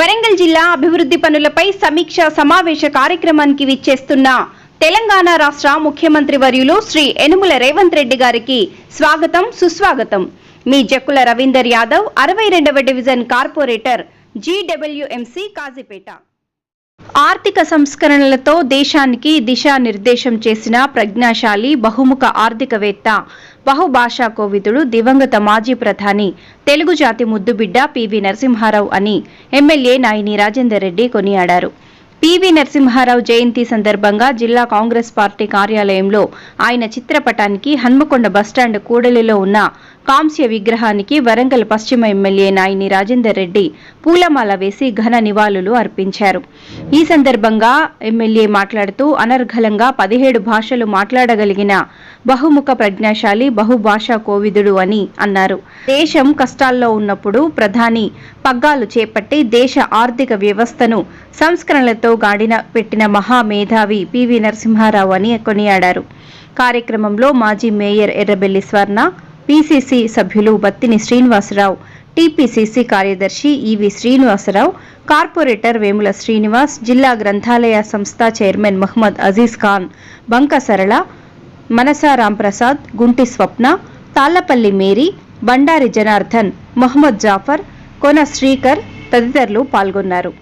వరంగల్ జిల్లా అభివృద్ధి పనులపై సమీక్ష సమావేశ కార్యక్రమానికి విచ్చేస్తున్న తెలంగాణ రాష్ట్ర ముఖ్యమంత్రి వర్యులు శ్రీ యనుమల రేవంత్ రెడ్డి గారికి స్వాగతం సుస్వాగతం. మీ జక్కుల రవీందర్ యాదవ్ అరవై రెండవ డివిజన్ కార్పొరేటర్ జీడబ్ల్యూఎంసీ కాజీపేట. ఆర్థిక సంస్కరణలతో దేశానికి దిశానిర్దేశం చేసిన ప్రజ్ఞాశాలి బహుముఖ ఆర్థికవేత్త బహుభాషా కోవిదుడు దివంగత మాజీ ప్రధాని తెలుగు జాతి ముద్దుబిడ్డ పివి నరసింహారావు అని ఎమ్మెల్యే నాయిని రాజేందర్ రెడ్డి కొనియాడారు. పివి నరసింహారావు జయంతి సందర్భంగా జిల్లా కాంగ్రెస్ పార్టీ కార్యాలయంలో ఆయన చిత్రపటానికి హన్మకొండ బస్టాండ్ కూడలిలో ఉన్న కాంస్య విగ్రహానికి వరంగల్ పశ్చిమ ఎమ్మెల్యే నాయిని రాజేందర్ రెడ్డి పూలమాల వేసి ఘన నివాళులు అర్పించారు. ఈ సందర్భంగా ఎమ్మెల్యే మాట్లాడుతూ అనర్ఘలంగా పదిహేడు భాషలు మాట్లాడగలిగిన బహుముఖ ప్రజ్ఞాశాలి బహుభాషా కోవిదుడు అని అన్నారు. దేశం కష్టాల్లో ఉన్నప్పుడు ప్రధాని పగ్గాలు చేపట్టి దేశ ఆర్థిక వ్యవస్థను సంస్కరణలతో గాడిన పెట్టిన మహామేధావి పివి నరసింహారావు అని కొనియాడారు. కార్యక్రమంలో మాజీ మేయర్ ఎర్రబెల్లి స్వర్ణ పిసిసి సభ్యులు బత్తిని శ్రీనివాసరావు టిపిసిసి కార్యదర్శి ఈవి శ్రీనివాసరావు కార్పొరేటర్ వేముల శ్రీనివాస్ జిల్లా గ్రంథాలయ సంస్థ చైర్మన్ మహ్మద్ అజీజ్ ఖాన్ బంక సరళ మనసా రాంప్రసాద్ గుంటి స్వప్న తాళ్ళపల్లి మేరీ బండారి జనార్దన్ మొహమ్మద్ జాఫర్ కొన శ్రీకర్ తదితరులు పాల్గొన్నారు.